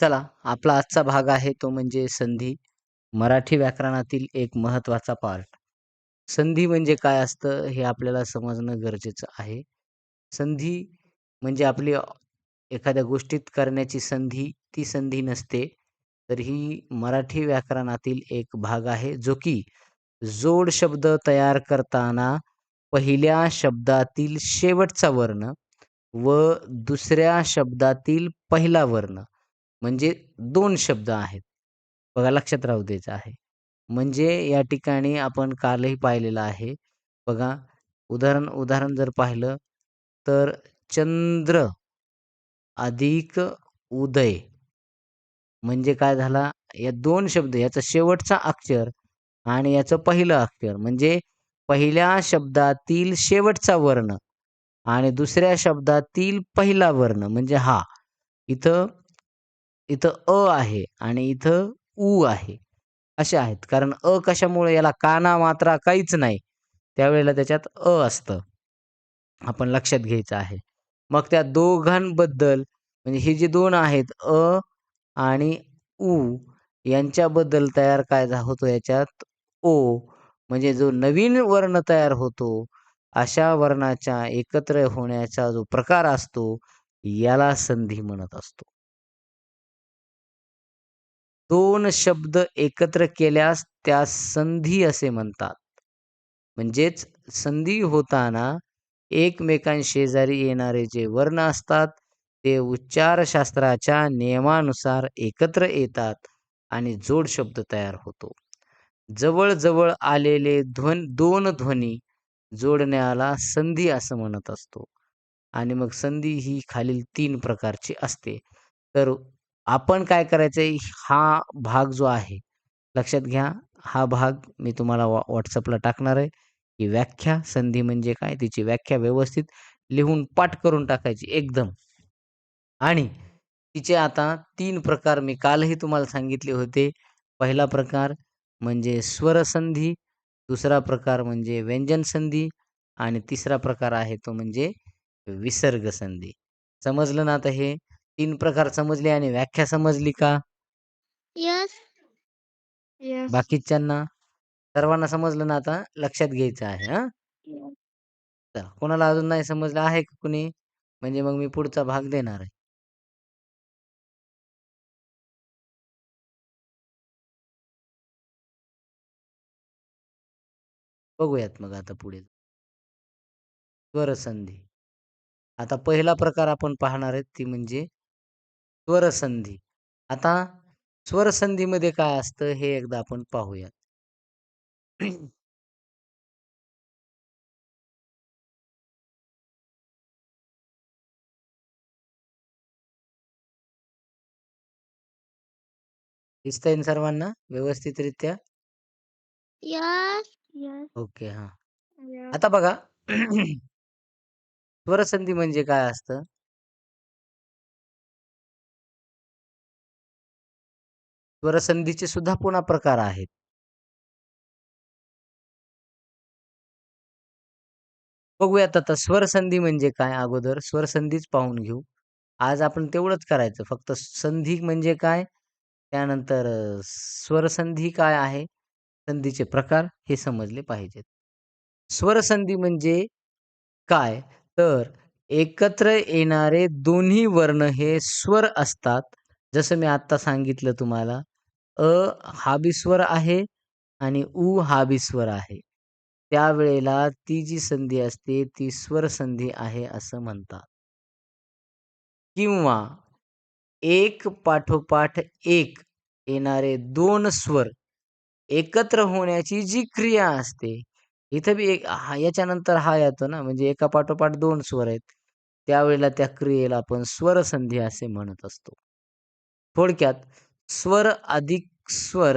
चला आपला आजचा भाग आहे तो म्हणजे संधी. मराठी व्याकरणातील एक महत्त्वाचा पार्ट. संधी म्हणजे काय असतं हे आपल्याला समजणं गरजेचं आहे. संधी म्हणजे आपली एखाद्या गोष्टीत करण्याची संधी, ती संधी नसते. तर ही मराठी व्याकरणातील एक भाग आहे, जो की जोड शब्द तयार करताना पहिल्या शब्दातील शेवटचा वर्ण व दुसऱ्या शब्दातील पहिला वर्ण म्हणजे दोन शब्द आहेत. बघा लक्षात राहू द्यायचं आहे. म्हणजे या ठिकाणी आपण कालही पाहिलेलं आहे. बघा उदाहरण उदाहरण जर पाहिलं तर चंद्र अधिक उदय म्हणजे काय झाला या दोन शब्द याचा शेवटचा अक्षर आणि याचं पहिलं अक्षर म्हणजे पहिल्या शब्दातील शेवटचा वर्ण आणि दुसऱ्या शब्दातील पहिला वर्ण म्हणजे हा. इथं इथं अ आहे आणि इथं उ आहे. असे आहेत. कारण अ कशामुळे याला काना, मात्रा काहीच नाही. त्यावेळेला त्याच्यात अ असतं. आपण लक्षात घ्यायचं आहे. मग त्या दोघांबद्दल म्हणजे हे जे दोन आहेत अ आणि उ यांच्याबद्दल तयार काय होतो याच्यात ओ म्हणजे जो नवीन वर्ण तयार होतो, अशा वर्णाच्या एकत्र होण्याचा जो प्रकार असतो, याला संधी म्हणत असतो. दोन शब्द एकत्र केल्यास त्या संधी असे म्हणतात. म्हणजेच संधी होताना एकमेकांशेजारी येणारे जे वर्ण असतात, ते उच्चारशास्त्राच्या नियमानुसार एकत्र येतात आणि जोड शब्द तयार होतो. जवळजवळ आलेले ध्वन दोन ध्वनी जोडण्याला संधी असं म्हणत असतो. आणि मग संधी ही खालील तीन प्रकारची असते. तर आपण काय करायचंय हा भाग जो आहे, लक्षात घ्या हा भाग मी तुम्हाला वॉ व्हॉट्सअपला टाकणार आहे. की व्याख्या संधी म्हणजे काय तिची व्याख्या व्यवस्थित लिहून पाठ करून टाकायची एकदम. आणि तिचे आता तीन प्रकार मी कालही तुम्हाला सांगितले होते. पहिला प्रकार म्हणजे स्वर संधी, दुसरा प्रकार म्हणजे व्यंजन संधी आणि तिसरा प्रकार आहे तो म्हणजे विसर्ग संधी. समजलं ना आता हे 3 प्रकार समजले आणि व्याख्या समजली का? येस. येस. बाकीच्यांना? सर्वांना समजलं ना आता? लक्षात घ्यायचं आहे हां. येस. चला कोणाला अजून नाही समजलं आहे का कुणी? म्हणजे मग मी पुढचा भाग देणार आहे. बघूयात मग आता पुढे. स्वरसंधी. आता पहिला प्रकार आपण पाहणार आहेत ती म्हणजे स्वरसंधी. आता स्वरसंधीमध्ये काय असतं हे एकदा आपण पाहूयात. दिसतंय ना सर्वांना व्यवस्थितरित्या? ओके. हां. आता बघा स्वरसंधी म्हणजे काय असतं? स्वरसंधीचे सुद्धा पुन्हा प्रकार आहेत. बघूयात आता स्वरसंधी म्हणजे काय अगोदर स्वरसंधीच पाहून घेऊ. आज आपण तेवढंच करायचं. फक्त संधी म्हणजे काय? त्यानंतर स्वरसंधी काय आहे? संधीचे प्रकार हे समजले पाहिजेत. स्वरसंधी म्हणजे काय? तर एकत्र येणारे दोन्ही वर्ण हे स्वर असतात. जसं मी आत्ता सांगितलं तुम्हाला. अ हा बिस्वर आहे आणि उ हा बिस्वर आहे. त्यावेळेला ती जी संधी असते ती स्वर संधी आहे असं म्हणतात. किंवा एक पाठोपाठ एक येणारे दोन स्वर एकत्र होण्याची जी क्रिया असते, इथं बी एक हा याच्यानंतर हा येतो ना, म्हणजे एका पाठोपाठ दोन स्वर आहेत. त्यावेळेला त्या क्रियेला आपण स्वर संधी असे म्हणत असतो. थोडक्यात स्वर अधिक स्वर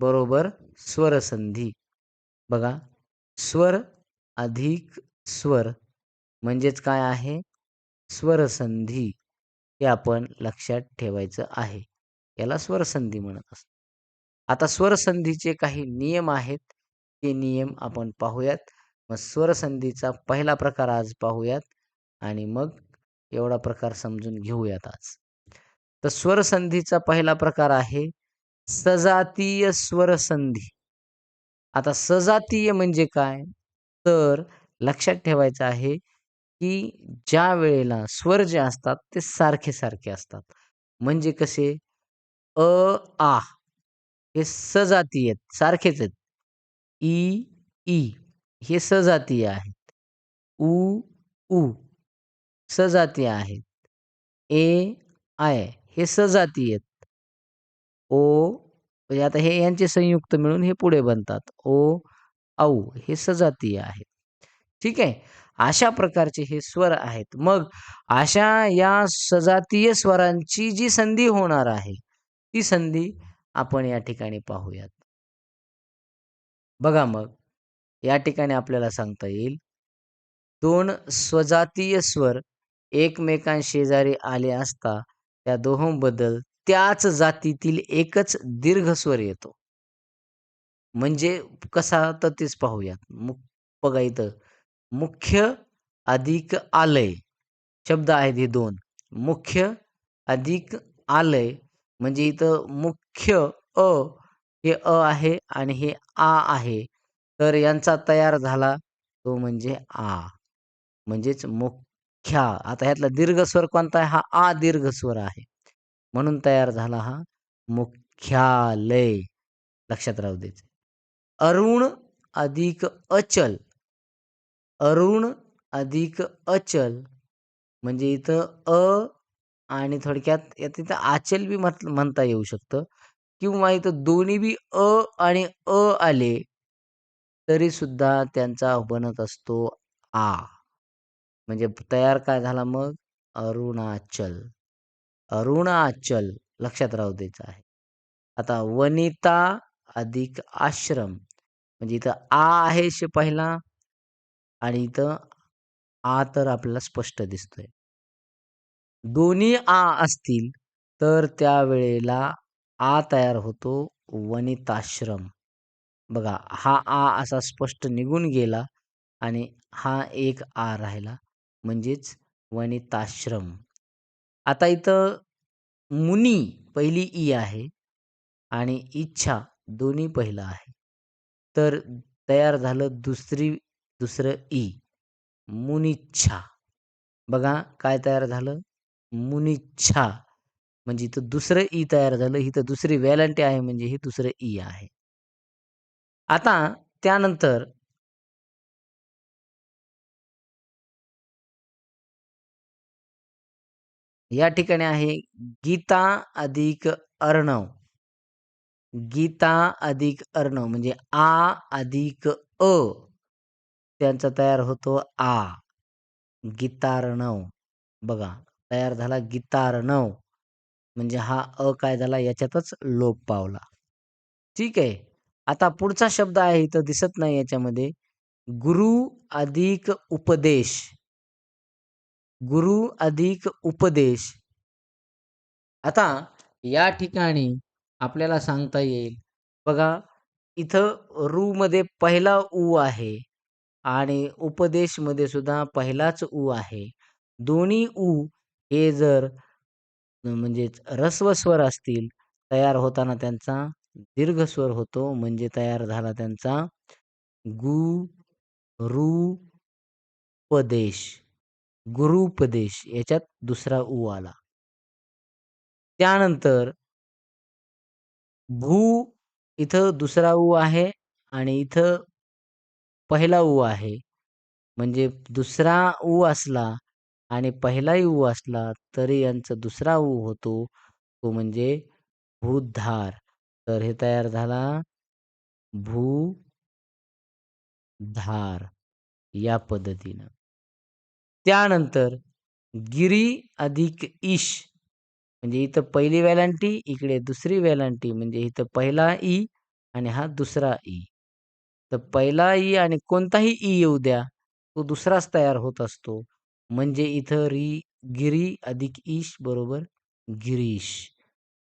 बरोबर स्वरसंधी. बघा स्वर अधिक स्वर म्हणजेच काय आहे? स्वरसंधी. हे आपण लक्षात ठेवायचं आहे. याला स्वरसंधी म्हणत असतो. आता स्वरसंधीचे काही नियम आहेत. ते नियम आपण पाहूयात. मग स्वरसंधीचा पहिला प्रकार आज पाहूयात आणि मग एवढा प्रकार समजून घेऊयात आज. तर स्वरसंधीचा पहिला प्रकार आहे सजातीय स्वरसंधी. आता सजातीय म्हणजे काय? तर लक्षात ठेवायचं आहे की ज्या वेळेला स्वर जे असतात ते सारखे सारखे असतात. म्हणजे कसे? अ आ. हे सजातीय आहेत सारखेच आहेत. ई ई. हे सजातीय आहेत. उ उ. सजातीय आहेत. ए आय. हे सजातीय आहेत. ओ म्हणजे आता हे यांचे संयुक्त मिळून हे पुढे बनतात. ओ औ हे सजातीय आहेत. ठीक आहे? अशा प्रकारचे हे स्वर आहेत. मग अशा या सजातीय स्वरांची जी संधी होणार आहे ती संधी आपण या ठिकाणी पाहूयात. बघा मग या ठिकाणी आपल्याला सांगता येईल. दोन स्वजातीय स्वर एकमेकांशेजारी आले असता त्या दोहोंबद्दल त्याच जातीतील एकच दीर्घ स्वर येतो. म्हणजे कसा तर तेच पाहूयात. बघा इथं. मुख्य अधिक आलय शब्द आहेत हे दोन. मुख्य अधिक आलय म्हणजे इथं मुख्य अ हे अ आहे आणि हे आ आहे. तर यांचा तयार झाला तो म्हणजे आ. म्हणजेच मुख ख्या. आता ह्यातला दीर्घ स्वर कोणता आहे? हा आ दीर्घ स्वर आहे. म्हणून तयार झाला हा मुख्यालय. लक्षात राहू द्यायचं अरुण अधिक अचल. अरुण अधिक अचल. म्हणजे इथं अ आणि थोडक्यात यात इथं आचल बी म्हट म्हणता येऊ शकतं. किंवा इथं दोन्ही बी अ आणि अ आले तरी सुद्धा त्यांचा बनत असतो आ. म्हणजे तयार काय झाला मग? अरुणाचल. अरुणाचल लक्षात राहू द्यायचं आहे. आता वनिता अधिक आश्रम. म्हणजे इथं आ आहे शे पहिला आणि इथं आ तर आपल्याला स्पष्ट दिसतोय. दोन्ही आ असतील तर त्यावेळेला आ तयार होतो वनिताश्रम. बघा हा आ असा स्पष्ट निघून गेला आणि हा एक आ राहिला. म्हणजेच वनिताश्रम. आता इथं मुनी पहिली ई आहे आणि इच्छा दोन्ही पहिलं आहे. तर तयार झालं दुसरी दुसरं ई मुनिच्छा. बघा काय तयार झालं? मुनिच्छा. म्हणजे इथं दुसरं ई तयार झालं इथं दुसरी व्हॅलंटी आहे म्हणजे ही दुसरं ई आहे. आता त्यानंतर या ठिकाणी आहे गीता अधिक अर्णव. गीता अधिक अर्णव म्हणजे आ अधिक अ. त्यांचा तयार होतो आ. गीतार्णव. बघा तयार झाला गीतार्णव. म्हणजे हा अ काय झाला? याच्यातच लोप पावला. ठीक आहे. आता पुढचा शब्द आहे इथं दिसत नाही याच्यामध्ये. गुरु अधिक उपदेश. गुरु अधिक उपदेश. आता या ठिकाणी आपल्याला सांगता येईल. बघा इथं रूमध्ये पहिला ऊ आहे आणि उपदेशमध्ये सुद्धा पहिलाच ऊ आहे. दोन्ही ऊ हे जर म्हणजे रस्व स्वर असतील तयार होताना त्यांचा दीर्घ स्वर होतो म्हणजे तयार झाला त्यांचा गु रू उपदेश. गुरुपदेश याच्यात दुसरा उ आला. त्यानंतर भू इथं दुसरा उ आहे आणि इथं पहिला उ आहे. म्हणजे दुसरा उ असला आणि पहिलाही उ असला तरी यांचा दुसरा उ होतो. तो म्हणजे भूधार. तर हे तयार झाला भू धार या पद्धतीनं. त्यानंतर गिरी अधिक ईश म्हणजे इथं पहिली वेलांटी इकडे दुसरी वेलांटी म्हणजे इथं पहिला ई आणि हा दुसरा ई. तर पहिला ई आणि कोणताही ई येऊ द्या तो दुसराच तयार होत असतो. म्हणजे इथं री गिरी अधिक ईश बरोबर गिरीश.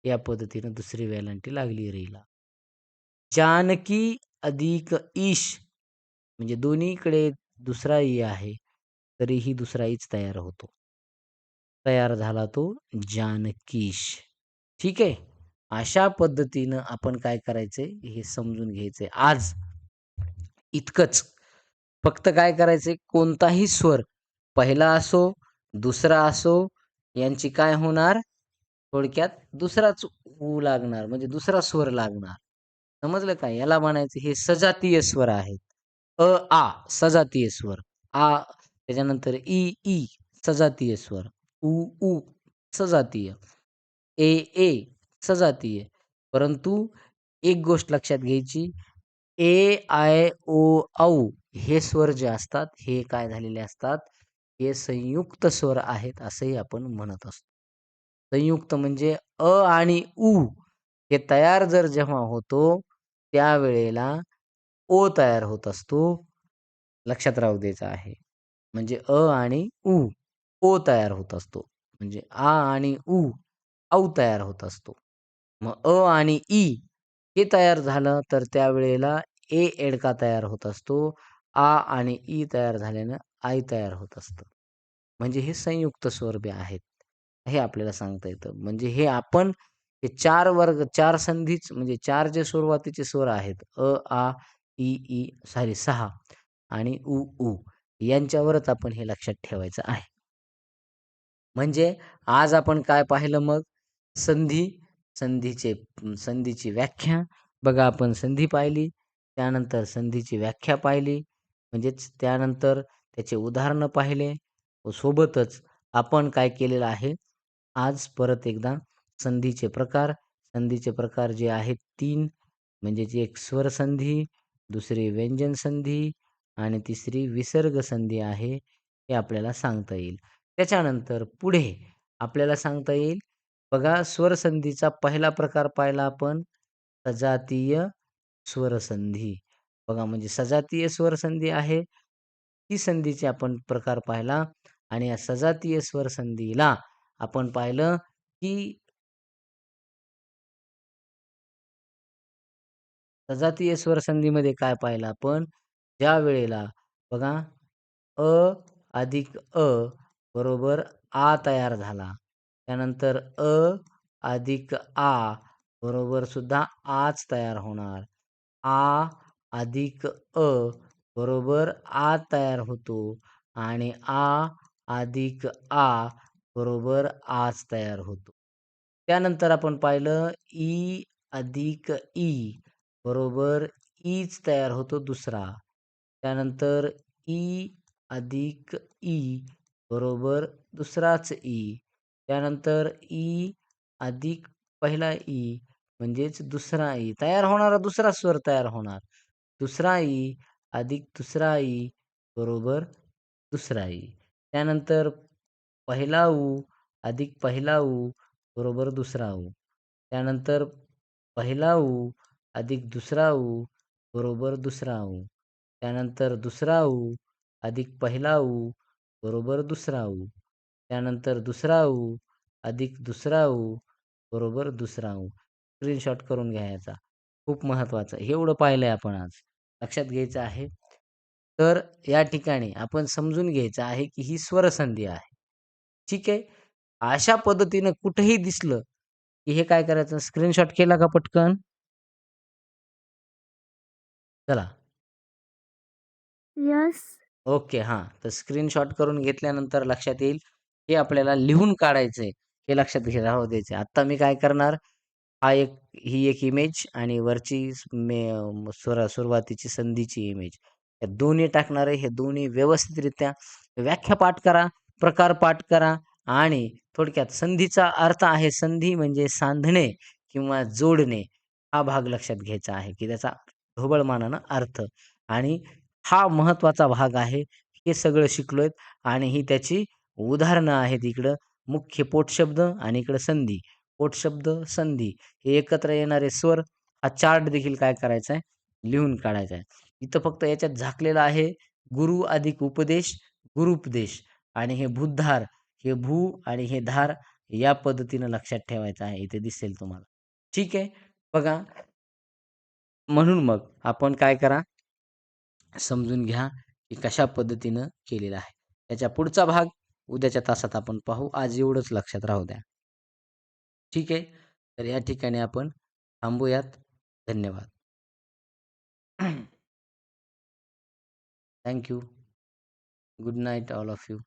या पद्धतीनं दुसरी वेलांटी लागली रीला. जानकी अधिक ईश म्हणजे दोन्हीकडे दुसरा ई आहे. तरीही दुसरा तयार होतो तयार झाला तो जानकीश ठीक आहे. अशा पद्धतीनं आपण काय करायचंय हे समजून घ्यायचंय. आज इतकंच. फक्त काय करायचंय कोणताही स्वर पहिला असो, दुसरा असो यांची काय होणार थोडक्यात दुसराच ऊ लागणार म्हणजे दुसरा स्वर लागणार. समजलं का? याला म्हणायचं हे सजातीय स्वर आहेत. अ, आ सजातीय स्वर. आ त्याच्यानंतर इ, ई सजातीय स्वर. उ, उ सजातीय. ए, ए सजातीय. परंतु एक गोष्ट लक्षात घ्यायची ए, आय, ओ, औ हे स्वर जे असतात हे काय झालेले असतात हे संयुक्त स्वर आहेत असंही आपण म्हणत असतो. संयुक्त म्हणजे अ आणि उ हे तयार जर जेव्हा होतो त्यावेळेला ओ तयार होत असतो. लक्षात राहू द्यायचा आहे. म्हणजे अ आणि उ ओ तयार होत असतो. म्हणजे आ आणि उ औ तयार होत असतो. मग अ आणि ई हे तयार झालं तर त्यावेळेला ए एडका तयार होत असतो. आ आणि ई तयार झाल्यानं आय तयार होत असतं. म्हणजे हे संयुक्त स्वर बी आहेत. हे आपल्याला सांगता येतं. म्हणजे हे आपण हे चार वर्ग चार संधीच म्हणजे चार जे सुरुवातीचे स्वर आहेत अ, आ, इ, ई सॉरी सहा आणि उ, ऊ यांच्यावरच आपण हे लक्षात ठेवायचं आहे. म्हणजे आज आपण काय पाहिलं मग संधी, संधीचे संधीची व्याख्या. बघा आपण संधी पाहिली. त्यानंतर संधीची व्याख्या पाहिली. म्हणजेच त्यानंतर त्याचे उदाहरणं पाहिले. व सोबतच आपण काय केलेलं आहे आज परत एकदा संधीचे प्रकार. संधीचे प्रकार जे आहेत तीन म्हणजेच एक स्वर संधी, दुसरी व्यंजन संधी आणि तिसरी विसर्ग संधी आहे. हे आपल्याला सांगता येईल. त्याच्यानंतर पुढे आपल्याला सांगता येईल बघा स्वर संधीचा पहिला प्रकार पाहिला आपण सजातीय स्वर संधी. बघा म्हणजे सजातीय स्वर संधी आहे. ती संधीचे आपण प्रकार पाहिला आणि या सजातीय स्वर संधीला आपण पाहिलं की सजातीय स्वर संधीमध्ये काय पाहिलं आपण ज्यावेळेला बघा अ अधिक अ बरोबर आ तयार झाला. त्यानंतर अ अधिक आ बरोबर सुद्धा आच तयार होणार. आ अधिक अ बरोबर आ तयार होतो आणि आ अधिक आ बरोबर आच तयार होतो. त्यानंतर आपण पाहिलं ई अधिक ई बरोबर ईच तयार होतो दुसरा. त्यानंतर ई अधिक ई बरोबर दुसराच ई. त्यानंतर ई अधिक पहिला ई म्हणजेच दुसरा ई. तयार होणारा दुसरा स्वर तयार होणार. दुसरा ई अधिक दुसरा ई बरोबर दुसरा ई. त्यानंतर पहिला उ अधिक पहिला उ बरोबर दुसरा उ. त्यानंतर पहिला उ अधिक दुसरा उ बरोबर दुसरा उ. त्यानंतर दुसरा उ अधिक पहिला उ बरोबर दुसरा उ. त्यानंतर दुसरा उ अधिक दुसरा उ बरोबर दुसरा उ. स्क्रीनशॉट करून घ्यायचा खूप महत्त्वाचं. एवढं पाहिलंय आपण आज. लक्षात घ्यायचं आहे. तर या ठिकाणी आपण समजून घ्यायचं आहे की ही स्वर संधी आहे. ठीक आहे. अशा पद्धतीनं कुठेही दिसलं की हे काय करायचं स्क्रीनशॉट केला का पटकन? चला. Yes okay. हां. तर स्क्रीनशॉट करून घेतल्यानंतर लक्षात येईल हे आपल्याला लिहून काढायचंय. हे लक्षात घे राहू द्यायचे आता मी काय करणार हा एक ही एक इमेज आणि वरची सुरुवातीची संधीची इमेज. या दोन्ही टाकणारे हे दोन्ही व्यवस्थितरित्या व्याख्या पाठ करा, प्रकार पाठ करा आणि थोडक्यात संधीचा अर्थ आहे संधी म्हणजे सांधणे किंवा जोडणे हा भाग लक्षात घ्यायचा आहे, की त्याचा ढोबळमानानं अर्थ आणि हा महत्त्वाचा भाग आहे. हे सगळं शिकलोय आणि ही त्याची उदाहरणं आहेत इकडं. मुख्य पोटशब्द आणि इकडं संधी. पोटशब्द, संधी हे एकत्र येणारे स्वर हा चार्ट देखील काय करायचा आहे लिहून काढायचा आहे. इथं फक्त याच्यात झाकलेलं आहे गुरु अधिक उपदेश, गुरुपदेश आणि हे भूधार हे भू आणि हे धार या पद्धतीनं लक्षात ठेवायचं आहे. इथे दिसेल तुम्हाला. ठीक आहे. बघा म्हणून मग आपण काय करा समजून घ्या की कशा पद्धतीनं केलेला आहे. त्याच्या पुढचा भाग उद्याच्या तासात आपण पाहू. आज एवढंच लक्षात राहू द्या. ठीक आहे? तर या ठिकाणी आपण थांबूयात. धन्यवाद. Thank you good night all of you